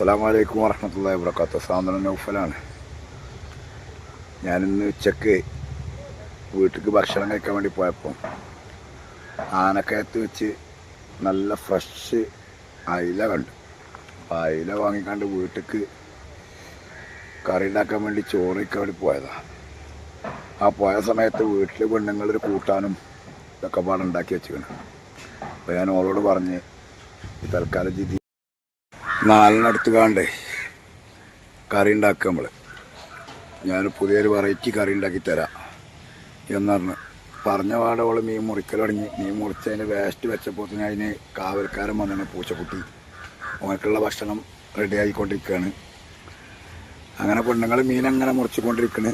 അസ്സാം വലൈക്കും വറഹമത്തല്ലാ വാബർക്കാത്തു സാന്ദ്ര നൗഫലാണ്. ഞാനിന്ന് ഉച്ചയ്ക്ക് വീട്ടിലേക്ക് ഭക്ഷണം കഴിക്കാൻ വേണ്ടി പോയപ്പം ആനക്കയത്ത് വെച്ച് നല്ല ഫ്രഷ് അയില കണ്ടു. അപ്പം അയില വാങ്ങിക്കാണ്ട് വീട്ടിലേക്ക് കറി ഉണ്ടാക്കാൻ വേണ്ടി ചോറ് വയ്ക്കാൻ വേണ്ടി പോയതാണ് ആ പോയ സമയത്ത് വീട്ടിൽ പെണ്ണുങ്ങളൊരു കൂട്ടാനും ഇതൊക്കെ പാടുണ്ടാക്കി വെച്ചിരിക്കണം. അപ്പോൾ ഞാൻ ഓളോട് പറഞ്ഞ് തൽക്കാലം ജിതി നാലിനടുത്ത് കാണ്ടേ കറി ഉണ്ടാക്കുക നമ്മൾ ഞാൻ പുതിയൊരു വെറൈറ്റി കറി ഉണ്ടാക്കി തരാം എന്ന് പറഞ്ഞു. പറഞ്ഞ പാടെ അവൾ മീൻ മുറിക്കലടങ്ങി മീൻ മുറിച്ചതിന് വേസ്റ്റ് വെച്ചപ്പോൾ തന്നെ അതിന് കാവൽക്കാരൻ വന്നാണ് പൂച്ചക്കുട്ടി. അവനക്കുള്ള ഭക്ഷണം റെഡി ആയിക്കൊണ്ടിരിക്കുകയാണ് അങ്ങനെ പെണ്ണുങ്ങൾ മീൻ അങ്ങനെ മുറിച്ചുകൊണ്ടിരിക്കണ്.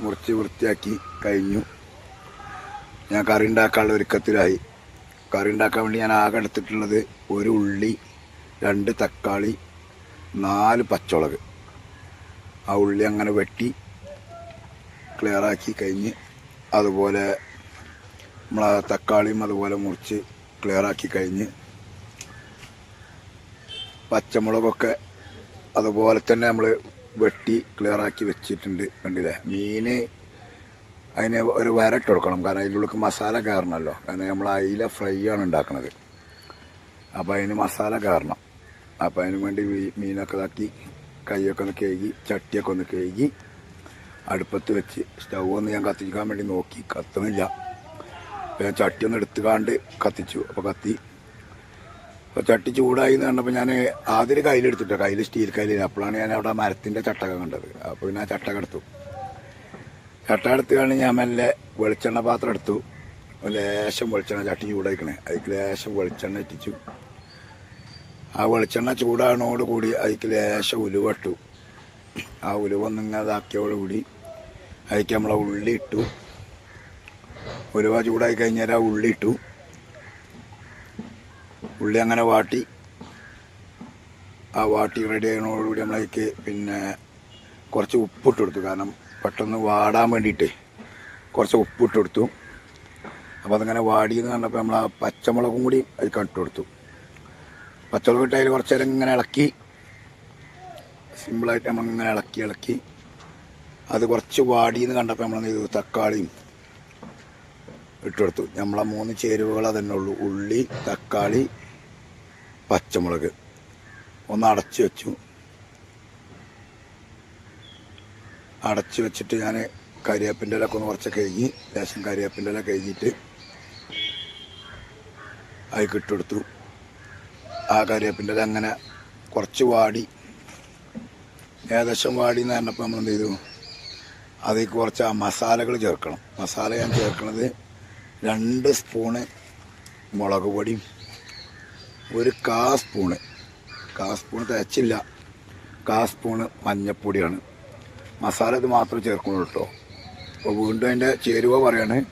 മുറിച്ച് വൃത്തിയാക്കി കഴിഞ്ഞു. ഞാൻ കറി ഉണ്ടാക്കാനുള്ള ഒരുക്കത്തിലായി. കറി ഉണ്ടാക്കാൻ വേണ്ടി ഞാൻ ആകെ എടുത്തിട്ടുള്ളത് ഒരു ഉള്ളി രണ്ട് തക്കാളി നാല് പച്ചമുളക്. ആ ഉള്ളി അങ്ങനെ വെട്ടി ക്ലിയറാക്കി കഴിഞ്ഞ് അതുപോലെ നമ്മളെ തക്കാളിയും അതുപോലെ മുറിച്ച് ക്ലിയറാക്കി കഴിഞ്ഞ് പച്ചമുളകൊക്കെ അതുപോലെ തന്നെ നമ്മൾ വെട്ടി ക്ലിയറാക്കി വെച്ചിട്ടുണ്ട് കണ്ടില്ലേ? മീന് അതിന് ഒരു വരട്ട് കൊടുക്കണം. കാരണം അതിന്റെ മസാല കയറണമല്ലോ. കാരണം നമ്മൾ അയില ഫ്രൈ ആണ് ഉണ്ടാക്കുന്നത് അപ്പോൾ അതിന് മസാല കയറണം. അപ്പോൾ അതിന് വേണ്ടി മീനൊക്കെ ഇതാക്കി കൈയൊക്കെ ഒന്ന് കഴുകി ചട്ടിയൊക്കെ ഒന്ന് കഴുകി അടുപ്പത്ത് വെച്ച് സ്റ്റൗ ഒന്ന് ഞാൻ കത്തിക്കാൻ വേണ്ടി നോക്കി. കത്തുന്നില്ല ഞാൻ ചട്ടി ഒന്ന് എടുത്തുകാണ്ട് കത്തിച്ചു. അപ്പോൾ കത്തി. അപ്പോൾ ചട്ടി ചൂടായി എന്ന് പറഞ്ഞപ്പോൾ ഞാൻ ആദ്യം കയ്യിലെടുത്തിട്ടോ. കയ്യിൽ സ്റ്റീൽ കയ്യിൽ അപ്പോഴാണ് ഞാൻ അവിടെ മരത്തിന്റെ ചട്ടക കണ്ടത്. അപ്പോൾ പിന്നെ ആ ചട്ടക എടുത്തു. ചട്ട എടുത്തുകൊണ്ട് ഞാൻ മെല്ലെ വെളിച്ചെണ്ണ പാത്രം എടുത്തു. ലേശം വെളിച്ചെണ്ണ ചട്ടി ചൂടായിക്കണേ. അതിക്ക് ലേശം വെളിച്ചെണ്ണ ഇറ്റിച്ചു ആ വെളിച്ചെണ്ണ ചൂടാണോടുകൂടി അതിക്ക് ലേശം ഉലുവട്ടു ആ ഉലുവ ഒന്നിങ്ങനെ ഇതാക്കിയോടുകൂടി അതിക്ക് നമ്മളെ ഉള്ളി ഇട്ടു. ഉലുവ ചൂടായി കഴിഞ്ഞാൽ ആ ഉള്ളി ഇട്ടു. ഉള്ളി അങ്ങനെ വാട്ടി. ആ വാട്ടി റെഡി ആയതിനോടുകൂടി നമ്മളതിക്ക് പിന്നെ കുറച്ച് ഉപ്പിട്ട് കൊടുത്തു. കാരണം പെട്ടെന്ന് വാടാൻ വേണ്ടിയിട്ട് കുറച്ച് ഉപ്പിട്ട് കൊടുത്തു. അപ്പോൾ അതിങ്ങനെ വാടിയെന്ന് കണ്ടപ്പോൾ നമ്മൾ ആ പച്ചമുളകും കൂടി അതിൽ കട്ട് കൊടുത്തു. പച്ചമുളക് ഇട്ട് അതിൽ കുറച്ച് നേരം ഇങ്ങനെ ഇളക്കി. സിമ്പിളായിട്ട് നമ്മൾ ഇങ്ങനെ ഇളക്കി ഇളക്കി. അത് കുറച്ച് വാടിയെന്ന് കണ്ടപ്പോൾ നമ്മൾ എന്ത് ചെയ്തു? തക്കാളിയും ഇട്ട് കൊടുത്തു നമ്മളെ മൂന്ന് ചേരുവകൾ അതന്നെ ഉള്ളൂ. ഉള്ളി തക്കാളി പച്ചമുളക്. ഒന്ന് അടച്ചു വെച്ചു. അടച്ചു വെച്ചിട്ട് ഞാൻ കരിവേപ്പിന്റെ ഇലൊക്കെ ഒന്ന് കുറച്ച് കഴുകി ലേശം കരിവേപ്പിന്റെ ഇല കഴുകിയിട്ട് അതിൽ ഇട്ടെടുത്തു ആ കറിവേപ്പിന്റെ അങ്ങനെ കുറച്ച് വാടി. ഏകദേശം വാടി എന്ന് പറഞ്ഞപ്പോൾ നമ്മൾ എന്ത് ചെയ്തു? അതിൽ കുറച്ച് ആ മസാലകൾ ചേർക്കണം. മസാല ഞാൻ ചേർക്കണത് രണ്ട് സ്പൂണ് മുളക് പൊടിയും ഒരു കാ സ്പൂണ്. കാ സ്പൂൺ തികച്ചില്ല. കാ സ്പൂണ് മഞ്ഞപ്പൊടിയാണ്. മസാല ഇത് മാത്രം ചേർക്കുള്ളൂ കേട്ടോ. അപ്പോൾ വീണ്ടും അതിന്റെ ചേരുവ പറയാണ്.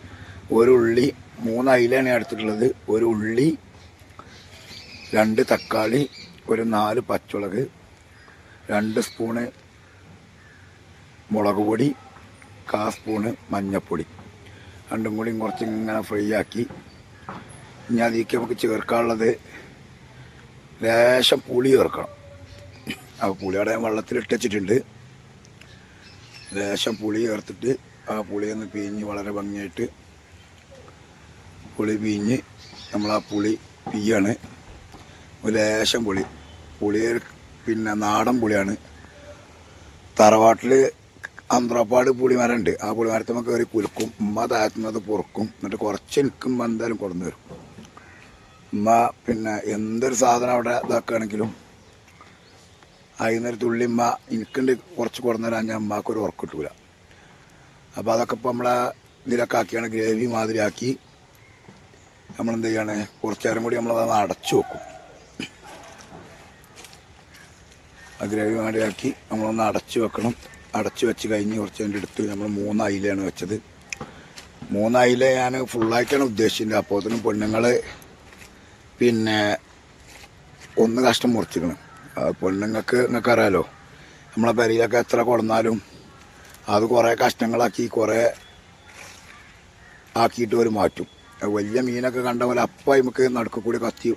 ഒരു ഉള്ളി മൂന്ന് അയിലാണ് എടുത്തിട്ടുള്ളത്. ഒരു ഉള്ളി രണ്ട് തക്കാളി ഒരു നാല് പച്ചമുളക് രണ്ട് സ്പൂണ് മുളക് പൊടി കാ സ്പൂണ് മഞ്ഞൾപ്പൊടി രണ്ടും കൂടി കുറച്ച് ഇങ്ങനെ ഫ്രൈ ആക്കി. ഇനി അതിലേക്ക് നമുക്ക് ചേർക്കാനുള്ളത് ലേശം പുളി ചേർക്കണം. ആ പുളിയുടെ ഞാൻ വെള്ളത്തിലിട്ട് ലേശം പുളി ചേർത്തിട്ട് ആ പുളി ഒന്ന് പിഴിഞ്ഞ് വളരെ ഭംഗിയായിട്ട് പുളി പിഴിഞ്ഞ് നമ്മൾ ആ പുളി പിയ്യാണ്. ലേശം പുളി. പുളി പിന്നെ നാടൻ പുളിയാണ്. തറവാട്ടിൽ അന്ത്രപ്പാട് പുളിമരമുണ്ട് ആ പുളിമരത്തുമ്പോൾ കയറി കുലുക്കും. ഉമ്മ താഴ്ത്തുന്നത് പൊറുക്കും. എന്നിട്ട് കുറച്ച് എനിക്കും എന്തായാലും കൊടുന്നു വരും ഉമ്മ പിന്നെ എന്തൊരു സാധനം അവിടെ ഇതാക്കുകയാണെങ്കിലും അതിനൊരു തുള്ളി ഉമ്മ എനിക്കുണ്ട് കുറച്ച് കൊടുന്നു തരാൻ ഞാൻ ഉമ്മാക്കൊരു ഉറക്കം കിട്ടൂല അപ്പോൾ അതൊക്കെ ഇപ്പോൾ നമ്മളെ ഇതിലൊക്കെ ആക്കിയാണ് ഗ്രേവി മാതിരി ആക്കി നമ്മളെന്ത് ചെയ്യാണ് കുറച്ച് നേരം കൂടി നമ്മളത് അടച്ചു വെക്കും. ആ ഗ്രേവി മാതിരിയാക്കി നമ്മളൊന്ന് അടച്ചു വെക്കണം. അടച്ചു വെച്ച് കഴിഞ്ഞ് കുറച്ച് അതിന്റെ എടുത്ത് നമ്മൾ മൂന്ന് അയിലയാണ് വെച്ചത്. മൂന്ന് അയില ഞാൻ ഉദ്ദേശിക്കുന്നത് അപ്പോൾ അതിന് പെണ്ണുങ്ങൾ പിന്നെ ഒന്ന് കഷ്ടം മുറിച്ചിക്കണം പെണ്ണുങ്ങൾക്ക് നിങ്ങൾക്ക് അറിയാലോ നമ്മളെ പെരയിലൊക്കെ എത്ര കൊടുന്നാലും അത് കുറേ കഷ്ണങ്ങളാക്കി കുറേ ആക്കിയിട്ട് ഒരു മാറ്റും. വലിയ മീനൊക്കെ കണ്ട പോലെ അപ്പം നമുക്ക് നടുക്ക് കൂടി കത്തി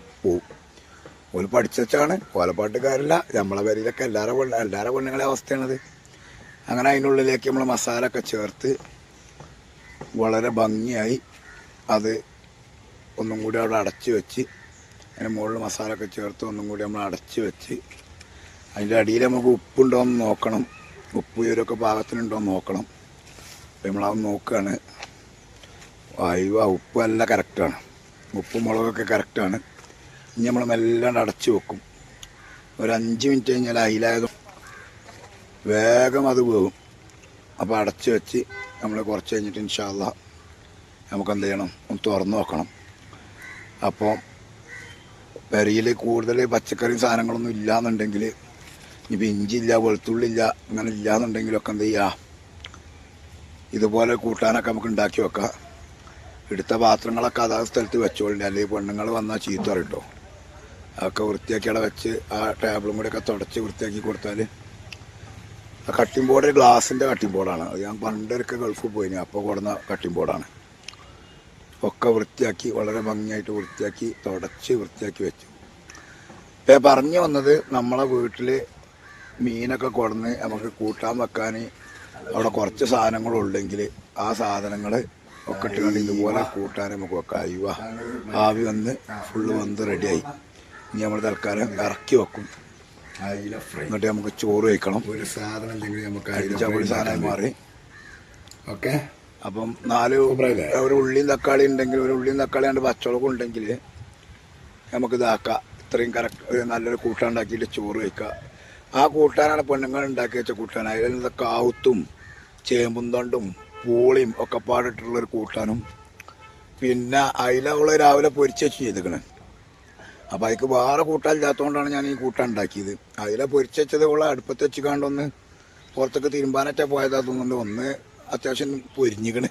പോവും പഠിച്ചു പഠിച്ചാണ് കോലപ്പാട്ടുകാരില്ല. നമ്മളെ പേരിലൊക്കെ എല്ലാവരും പെണ്ണ എല്ലാവരുടെ പെണ്ണുങ്ങളെ അവസ്ഥയാണത്. അങ്ങനെ അതിന്റെ ഉള്ളിലേക്ക് നമ്മൾ മസാല ഒക്കെ ചേർത്ത് വളരെ ഭംഗിയായി അത് ഒന്നും കൂടി അവിടെ അടച്ച് വെച്ച് അതിന് മുകളിൽ മസാല ഒക്കെ ചേർത്ത് ഒന്നും കൂടി നമ്മൾ അടച്ച് വെച്ച് അതിന്റെ അടിയിൽ നമുക്ക് ഉപ്പുണ്ടോ എന്ന് നോക്കണം. ഉപ്പ് ഇവരൊക്കെ പാകത്തിനുണ്ടോ എന്ന് നോക്കണം. നമ്മൾ നമ്മളത് നോക്കുകയാണ് അയ്യോ ഉപ്പ് എല്ലാം കറക്റ്റാണ്. ഉപ്പും മുളകൊക്കെ കറക്റ്റാണ്. ഇനി നമ്മൾ മെല്ലാണ്ട് അടച്ച് വെക്കും. ഒരു അഞ്ച് മിനിറ്റ് കഴിഞ്ഞാൽ അയിലായതും വേഗം അത് പോകും അപ്പോൾ അടച്ച് വെച്ച് നമ്മൾ കുറച്ച് കഴിഞ്ഞിട്ട് ഇൻഷാല്ല നമുക്ക് എന്ത് ചെയ്യണം? ഒന്ന് തുറന്ന് നോക്കണം. അപ്പോൾ പെരയിൽ കൂടുതൽ പച്ചക്കറിയും സാധനങ്ങളൊന്നും ഇല്ലാന്നുണ്ടെങ്കിൽ ഇനിയിപ്പോൾ ഇഞ്ചി ഇല്ല വെളുത്തുള്ളി ഇല്ല അങ്ങനെ ഇല്ലാന്നുണ്ടെങ്കിലൊക്കെ എന്ത് ചെയ്യുക ഇതുപോലെ കൂട്ടാനൊക്കെ നമുക്ക് ഉണ്ടാക്കി വെക്കാം. എടുത്ത പാത്രങ്ങളൊക്കെ അതാ സ്ഥലത്ത് വെച്ചോളിന്റെ. അല്ലെങ്കിൽ പെണ്ണുങ്ങൾ വന്നാൽ ചീത്ത കേട്ടോ അതൊക്കെ വൃത്തിയാക്കി അവിടെ വെച്ച് ആ ടേബിളും കൂടെ ഒക്കെ തുടച്ച് വൃത്തിയാക്കി കൊടുത്താൽ ആ കട്ടിംഗ് ബോർഡ് ഗ്ലാസിന്റെ കട്ടിംഗ് ബോർഡാണ് അത് ഞാൻ പണ്ടൊക്കെ ഗൾഫിൽ പോയിന്. അപ്പോൾ കൊടുന്ന കട്ടിംഗ് ബോർഡാണ് ഒക്കെ വൃത്തിയാക്കി വളരെ ഭംഗിയായിട്ട് വൃത്തിയാക്കി തുടച്ച് വൃത്തിയാക്കി വെച്ചു. ഇപ്പം പറഞ്ഞു വന്നത് നമ്മളെ വീട്ടിൽ മീനൊക്കെ കൊടുന്ന് നമുക്ക് കൂട്ടാൻ വെക്കാൻ അവിടെ കുറച്ച് സാധനങ്ങളുണ്ടെങ്കിൽ ആ സാധനങ്ങൾ ഒക്കെ ഇട്ടുകൊണ്ട് ഇതുപോലെ കൂട്ടാൻ നമുക്ക് വെക്കാം. അയ്യോ ആവി വന്ന് ഫുള്ള് വന്ന് റെഡിയായി ഇനി നമ്മൾ തൽക്കാലം ഇറക്കി വെക്കും. അയില ഫ്രൈ എന്നിട്ട് നമുക്ക് ചോറ് കഴിക്കണം. ഒരു സാധനം ഇല്ലെങ്കിൽ നമുക്ക് സാധനം മാറി. ഓക്കെ? അപ്പം നാല് ഒരു ഉള്ളിയും തക്കാളി ഉണ്ടെങ്കിൽ ഒരു ഉള്ളിയും തക്കാളി ഉണ്ട് പച്ചമുളകും ഉണ്ടെങ്കിൽ നമുക്ക് ഇതാക്കാം. ഇത്രയും കറക്റ്റ് നല്ലൊരു കൂട്ടാൻ ഉണ്ടാക്കിയിട്ട് ചോറ് വയ്ക്കുക ആ കൂട്ടാനാണ് പെണ്ണുങ്ങൾ ഉണ്ടാക്കി വെച്ച കൂട്ടാൻ. അതിൽ കാവുത്തും ചേമ്പും തണ്ടും പൂളിയും ഒക്കെ പാടിട്ടുള്ളൊരു കൂട്ടാനും. പിന്നെ അതിലുള്ള രാവിലെ പൊരിച്ചു വെച്ച് ചെയ്തിക്കണ്. അപ്പം അതിക്ക് വേറെ കൂട്ടാൻ ഇല്ലാത്തതുകൊണ്ടാണ് ഞാൻ ഈ കൂട്ടാൻ ഉണ്ടാക്കിയത്. അതിലെ പൊരിച്ചത് ഉള്ള അടുപ്പത്ത് വെച്ച് കണ്ടൊന്ന് പുറത്തേക്ക് പോയതാ തോന്നുന്നുണ്ട്. ഒന്ന് അത്യാവശ്യം പൊരിഞ്ഞിക്കണ്.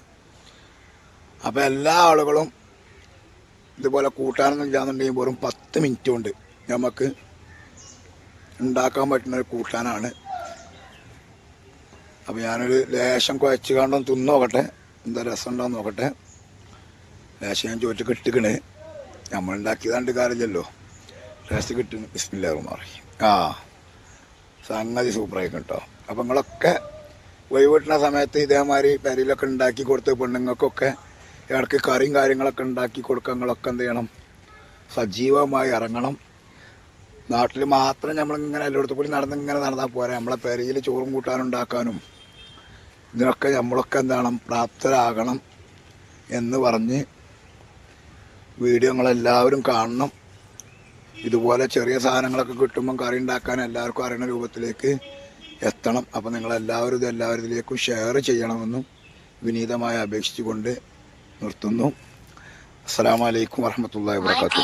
അപ്പം എല്ലാ ആളുകളും ഇതുപോലെ കൂട്ടാനൊന്നും ഇല്ലാന്നുണ്ടെങ്കിൽ വെറും പത്ത് മിനിറ്റ് കൊണ്ട് നമുക്ക് ഉണ്ടാക്കാൻ പറ്റുന്ന ഒരു കൂട്ടാനാണ്. അപ്പം ഞാനൊരു ലേശം കുഴച്ച് കണ്ടൊന്ന് തിന്നോക്കട്ടെ എന്താ രസം ഉണ്ടോന്ന് നോക്കട്ടെ. ലേശം ഞാൻ ചോദിച്ചു കിട്ടിക്കണ് നമ്മൾ കാര്യമല്ലോ ടേസ്റ്റ് കിട്ടും. ബിസ്മില്ലാറും മാറി ആ സംഗതി സൂപ്പറായി കേട്ടോ അപ്പം നിങ്ങളൊക്കെ വൈകിട്ടുന്ന സമയത്ത് ഇതേമാതിരി പെരയിലൊക്കെ ഉണ്ടാക്കി കൊടുത്ത് പെണ്ണുങ്ങൾക്കൊക്കെ ഇടയ്ക്ക് കറിയും കാര്യങ്ങളൊക്കെ ഉണ്ടാക്കി കൊടുക്കുക നിങ്ങളൊക്കെ എന്ത് ചെയ്യണം? സജീവമായി ഇറങ്ങണം. നാട്ടിൽ മാത്രം നമ്മളിങ്ങനെ എല്ലായിടത്തും കൂടി നടന്ന് ഇങ്ങനെ നടന്നാൽ പോരാ. നമ്മളെ പെരയിൽ ചോറും കൂട്ടാനുണ്ടാക്കാനും ഇതിനൊക്കെ നമ്മളൊക്കെ എന്താണ് പ്രാപ്തരാകണം എന്ന് പറഞ്ഞ് വീഡിയോ കാണണം. ഇതുപോലെ ചെറിയ സാധനങ്ങളൊക്കെ കിട്ടുമ്പം കറി ഉണ്ടാക്കാൻ എല്ലാവർക്കും അറിയുന്ന രൂപത്തിലേക്ക് എത്തണം. അപ്പം നിങ്ങളെല്ലാവരും ഇത് എല്ലാവരിലേക്കും ഷെയർ ചെയ്യണമെന്നും വിനീതമായി അപേക്ഷിച്ചുകൊണ്ട് നിർത്തുന്നു. അസ്സാം വലൈക്കും വാഹമത്തല്ലാ വാത്തു